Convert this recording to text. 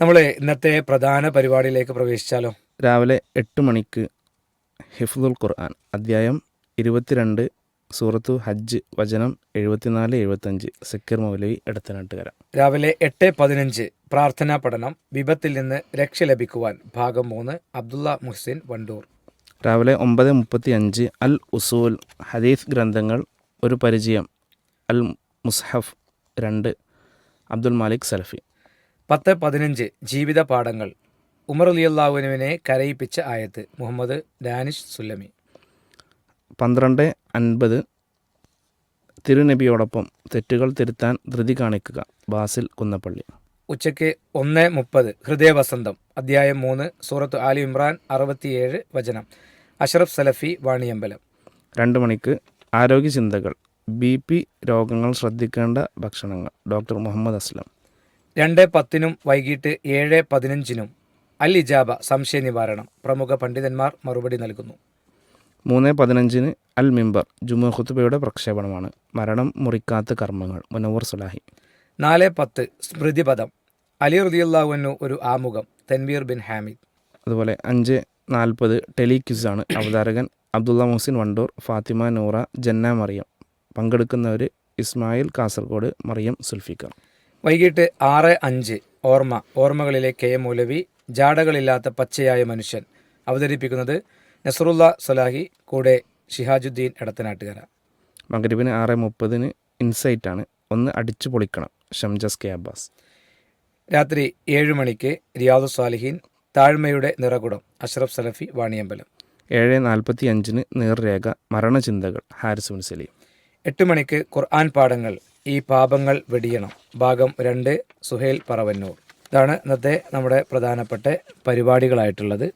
നമ്മൾ ഇന്നത്തെ പ്രധാന പരിപാടിയിലേക്ക് പ്രവേശിച്ചാലോ? രാവിലെ എട്ട് മണിക്ക് ഹിഫ്ദുൽ ഖുർആൻ അധ്യായം ഇരുപത്തിരണ്ട് സൂറത്തു ഹജ്ജ് വചനം എഴുപത്തിനാല് എഴുപത്തഞ്ച് സക്കീർ മൗലവി എടത്തനാട്ടുകര. രാവിലെ എട്ട് പതിനഞ്ച് പ്രാർത്ഥനാ പഠനം വിപത്തിൽ നിന്ന് രക്ഷ ലഭിക്കുവാൻ ഭാഗം മൂന്ന് അബ്ദുള്ള മുഹ്സിൻ വണ്ടൂർ. രാവിലെ ഒമ്പത് മുപ്പത്തി അഞ്ച് അൽ ഉസൂൽ ഹദീസ് ഗ്രന്ഥങ്ങൾ ഒരു പരിചയം അൽ മുസ്ഹഫ് രണ്ട് അബ്ദുൽ മാലിക് സലഫി. പത്ത് പതിനഞ്ച് ജീവിത പാഠങ്ങൾ ഉമർ അലിയല്ലാഹുവിനെ കരയിപ്പിച്ച ആയത്ത് മുഹമ്മദ് ഡാനിഷ് സുല്ലമി. പന്ത്രണ്ട് അൻപത് തിരുനബിയോടൊപ്പം തെറ്റുകൾ തിരുത്താൻ ധൃതി കാണിക്കുക. ബാസിൽ കുന്നപ്പള്ളി. ഉച്ചയ്ക്ക് ഒന്ന് മുപ്പത് ഹൃദയവസന്തം. അധ്യായം മൂന്ന് സൂറത്ത് ആലി ഇമ്രാൻ അറുപത്തിയേഴ് വചനം. അഷറഫ് സലഫി വാണിയമ്പലം. രണ്ട് മണിക്ക് ആരോഗ്യ ചിന്തകൾ ബി പി രോഗങ്ങൾ ശ്രദ്ധിക്കേണ്ട ഭക്ഷണങ്ങൾ. ഡോക്ടർ മുഹമ്മദ് അസ്ലം. രണ്ട് പത്തിനും വൈകിട്ട് ഏഴ് പതിനഞ്ചിനും അൽ ഇജാബ സംശയ നിവാരണം. പ്രമുഖ പണ്ഡിതന്മാർ മറുപടി നൽകുന്നു. മൂന്ന് പതിനഞ്ചിന് അൽ മിമ്പർ ജുമു ഖുത്തുബയുടെ പ്രക്ഷേപണമാണ്. മരണം മുറിക്കാത്ത കർമ്മങ്ങൾ. മുനവർ സുലാഹി. നാല് പത്ത് സ്മൃതിപദം. അലി റദിയുള്ളാഹുവിനു ഒരു ആമുഖം. തൻവീർ ബിൻ ഹാമിദ്. അതുപോലെ അഞ്ച് നാൽപ്പത് ടെലിക്യൂസാണ് അവതാരകൻ അബ്ദുള്ള മുഹസിൻ വണ്ടൂർ ഫാത്തിമ നൂറ ജന്ന മറിയം. പങ്കെടുക്കുന്നവർ ഇസ്മായിൽ കാസർഗോഡ് മറിയം സുൽഫിക്കർ. വൈകിട്ട് ആറ് അഞ്ച് ഓർമ്മ ഓർമ്മകളിലെ കെ എം മൗലവി ജാടകളില്ലാത്ത പച്ചയായ മനുഷ്യൻ അവതരിപ്പിക്കുന്നത് നസറുല്ല സലാഹി കൂടെ ഷിഹാജുദ്ദീൻ ഇടത്തനാട്ടുകാര മകരീബിന് ആറ് മുപ്പതിന് ആണ്. ഒന്ന് അടിച്ചു പൊളിക്കണം ഷംജസ് കെ അബ്ബാസ്. രാത്രി ഏഴ് മണിക്ക് റിയാദു സാലിഹീൻ താഴ്മയുടെ നിറകുടം അഷ്റഫ് സലഫി വാണിയമ്പലം. ഏഴ് നാൽപ്പത്തി അഞ്ചിന് നേർരേഖ മരണചിന്തകൾ ഹാരിസ് മുൻസലി സലീം. എട്ട് മണിക്ക് ഖുർആൻ പാഠങ്ങൾ ഈ പാപങ്ങൾ വെടിയണം. ഭാഗം രണ്ട് സുഹേൽ പറവന്നൂർ. ഇതാണ് ഇന്നത്തെ നമ്മുടെ പ്രധാനപ്പെട്ട പരിപാടികളായിട്ടുള്ളത്.